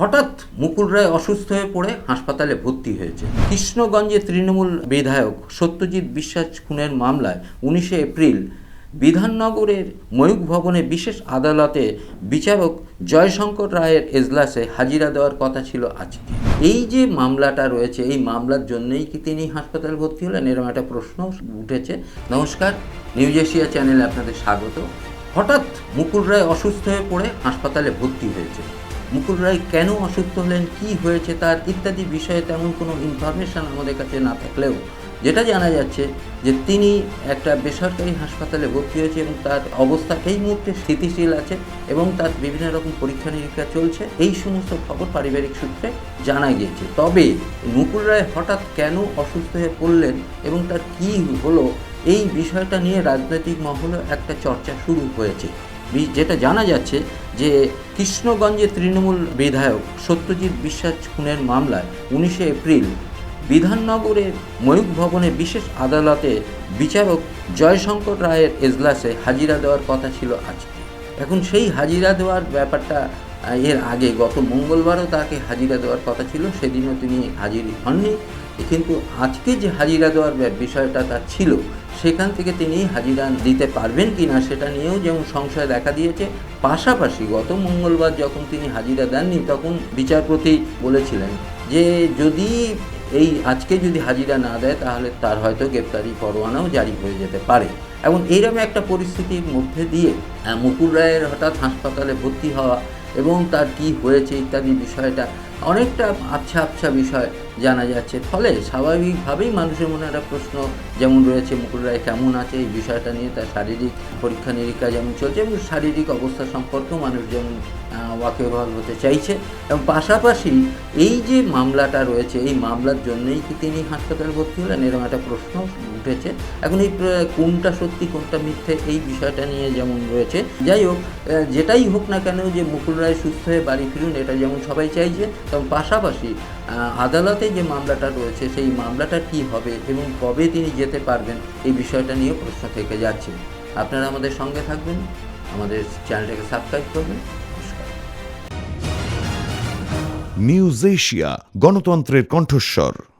হঠাৎ মুকুল রায় অসুস্থ হয়ে পড়ে হাসপাতালে ভর্তি হয়েছে। কৃষ্ণগঞ্জে তৃণমূল বিধায়ক সত্যজিৎ বিশ্বাস খুনের মামলায় উনিশে এপ্রিল বিধাননগরের ময়ূক ভবনে বিশেষ আদালতে বিচারক জয়শঙ্কর রায়ের এজলাসে হাজিরা দেওয়ার কথা ছিল আজকে। এই যে মামলাটা রয়েছে, এই মামলার জন্যই কি তিনি হাসপাতালে ভর্তি হলেন? এরকম একটা প্রশ্ন উঠেছে। নমস্কার, নিউজ এশিয়া চ্যানেলে আপনাদের স্বাগত। হঠাৎ মুকুল রায় অসুস্থ হয়ে পড়ে হাসপাতালে ভর্তি হয়েছে। মুকুল রায় কেন অসুস্থ হলেন, কি হয়েছে তার ইত্যাদি বিষয়ে তেমন কোনো ইনফরমেশন আমাদের কাছে না থাকলেও যেটা জানা যাচ্ছে যে তিনি একটা বেসরকারি হাসপাতালে ভর্তি হয়েছে এবং তার অবস্থা এই মুহূর্তে স্থিতিশীল আছে এবং তার বিভিন্ন রকম পরীক্ষা নিরীক্ষা চলছে। এই সমস্ত খবর পারিবারিক সূত্রে জানা গিয়েছে। তবে মুকুল রায় হঠাৎ কেন অসুস্থ হয়ে পড়লেন এবং তার কি হলো, এই বিষয়টা নিয়ে রাজনৈতিক মহলে একটা চর্চা শুরু হয়েছে। যেটা জানা যাচ্ছে যে কৃষ্ণগঞ্জের তৃণমূল বিধায়ক সত্যজিৎ বিশ্বাস খুনের মামলায় উনিশে এপ্রিল বিধাননগরের ময়ূক ভবনে বিশেষ আদালতে বিচারক জয়শঙ্কর রায়ের এজলাসে হাজিরা দেওয়ার কথা ছিল আজকে। এখন সেই হাজিরা দেওয়ার ব্যাপারটা এর আগে গত মঙ্গলবারও তাকে হাজিরা দেওয়ার কথা ছিল, সেদিনও তিনি হাজির হননি। কিন্তু আজকে যে হাজিরা দেওয়ার বিষয়টা তার ছিল, সেখান থেকে তিনি হাজিরা দিতে পারবেন কি না সেটা নিয়েও যেমন সংশয় দেখা দিয়েছে, পাশাপাশি গত মঙ্গলবার যখন তিনি হাজিরা দেননি, তখন বিচারপতি বলেছিলেন যে যদি এই আজকে যদি হাজিরা না দেয়, তাহলে তার হয়তো গ্রেপ্তারি পরোয়ানাও জারি হয়ে যেতে পারে। এবং এইরকম একটা পরিস্থিতির মধ্যে দিয়ে মুকুল রায়ের হঠাৎ হাসপাতালে ভর্তি হওয়া এবং তার কি হয়েছে ইত্যাদি বিষয়টা অনেকটা আবছা আবছা বিষয় জানা যাচ্ছে। ফলে স্বাভাবিকভাবেই মানুষের মনে একটা প্রশ্ন যেমন রয়েছে, মুকুল রায় কেমন আছে, এই বিষয়টা নিয়ে তার শারীরিক পরীক্ষা নিরীক্ষা যেমন চলছে এবং শারীরিক অবস্থা সম্পর্কেও মানুষ যেমন ওয়াকেবহাল হতে চাইছে। এবং পাশাপাশি এই যে মামলাটা রয়েছে, এই মামলার জন্যই কি তিনি হাসপাতালে ভর্তি হলেন এরকম একটা প্রশ্ন উঠেছে। এখন এই কোনটা সত্যি, কোনটা মিথ্যে এই বিষয়টা নিয়ে যেমন রয়েছে। যাই হোক যেটাই হোক না কেন যে মুকুল রায় সুস্থ হয়ে বাড়ি ফিরুন, এটা যেমন সবাই চাইছে এবং পাশাপাশি আদালতে যে মামলাটা রয়েছে, সেই মামলাটা কি হবে এবং কবে তিনি যেতে পারবেন, এই বিষয়টা নিয়ে প্রশ্ন থেকে যাচ্ছে। আপনারা আমাদের সঙ্গে থাকবেন, আমাদের চ্যানেলটাকে সাবস্ক্রাইব করবেন। নিউজ এশিয়া, গণতন্ত্রের কণ্ঠস্বর।